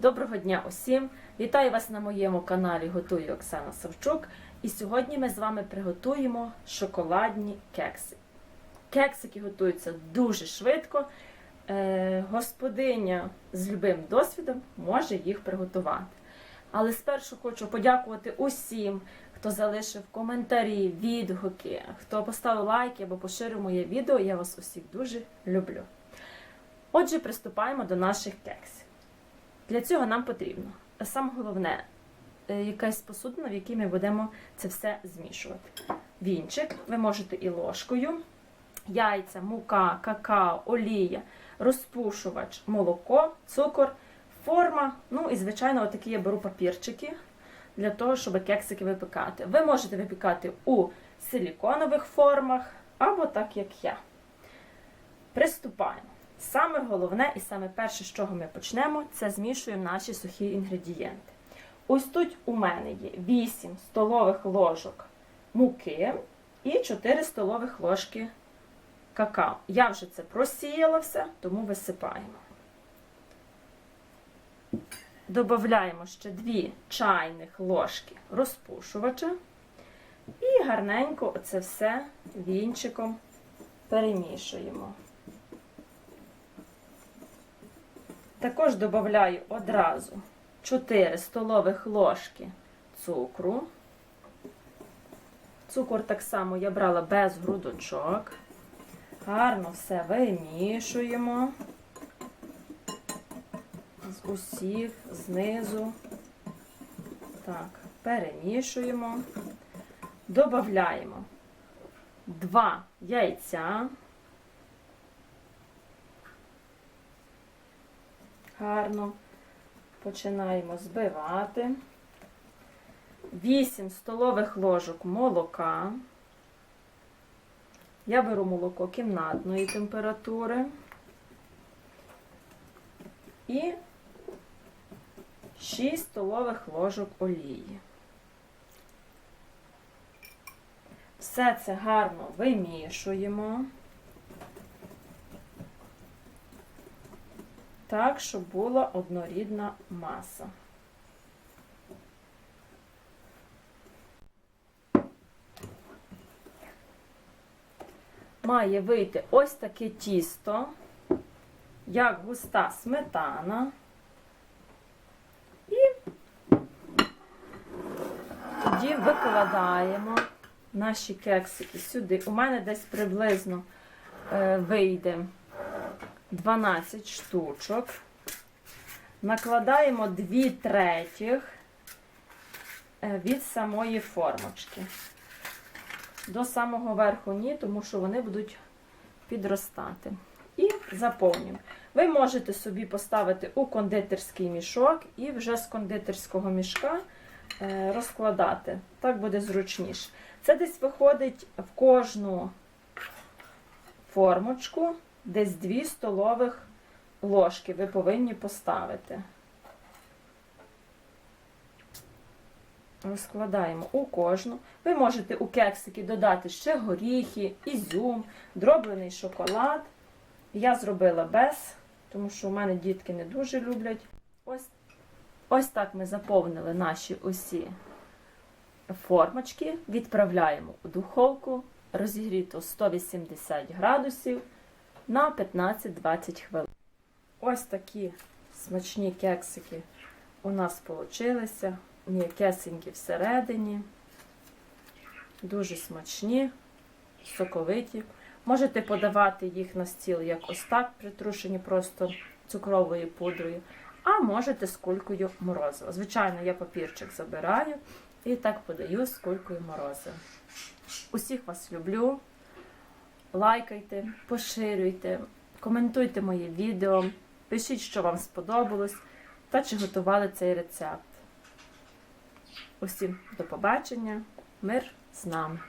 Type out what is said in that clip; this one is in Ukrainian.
Доброго дня усім! Вітаю вас на моєму каналі Готую Оксана Савчук. І сьогодні ми з вами приготуємо шоколадні кекси. Кексики готуються дуже швидко. Е, господиня з любим досвідом може їх приготувати. Але спершу хочу подякувати усім, хто залишив коментарі, відгуки, хто поставив лайки або поширив моє відео. Я вас усіх дуже люблю. Отже, приступаємо до наших кексів. Для цього нам потрібно саме головне е, якась посудина, в якій ми будемо це все змішувати. Вінчик, ви можете і ложкою, яйця, мука, какао, олія, розпушувач, молоко, цукор, форма. Ну і, звичайно, отакі я беру папірчики для того, щоб кексики випікати. Ви можете випікати у силіконових формах або так, як я. Приступаємо. Саме головне і саме перше, з чого ми почнемо, це змішуємо наші сухі інгредієнти. Ось тут у мене є 8 столових ложок муки і 4 столових ложки какао. Я вже це просіяла все, тому висипаємо. Додаємо ще 2 чайних ложки розпушувача і гарненько це все вінчиком перемішуємо. Також додаю одразу 4 столових ложки цукру. Цукор так само я брала без грудочок. Гарно все вимішуємо з усіх, знизу. Так, перемішуємо. Додаємо 2 яйця. Гарно починаємо збивати. 8 столових ложок молока. Я беру молоко кімнатної температури. І 6 столових ложок олії. Все це гарно вимішуємо. Так, щоб була однорідна маса. Має вийти ось таке тісто, як густа сметана. І тоді викладаємо наші кексики сюди. У мене десь приблизно е, вийде 12 штучок. Накладаємо 2 третіх е, від самої формочки. До самого верху ні, тому що вони будуть підростати. І заповнюємо. Ви можете собі поставити у кондитерський мішок і вже з кондитерського мішка е, розкладати. Так буде зручніше. Це десь виходить в кожну формочку десь 2 столових ложки ви повинні поставити. Розкладаємо у кожну. Ви можете у кексики додати ще горіхи, ізюм, дроблений шоколад. Я зробила без, тому що у мене дітки не дуже люблять. Ось, ось так ми заповнили наші усі формочки, відправляємо у духовку, розігріто 180 градусів на 15-20 хвилин. Ось такі смачні кексики у нас вийшли. М'якесенькі всередині. Дуже смачні, соковиті. Можете подавати їх на стіл як ось так, притрушені просто цукровою пудрою, а можете з кулькою морозива. Звичайно, я папірчик забираю і так подаю з кулькою морозива. Усіх вас люблю. Лайкайте, поширюйте, коментуйте моє відео, пишіть, що вам сподобалось та чи готували цей рецепт. Усім до побачення, мир з нами!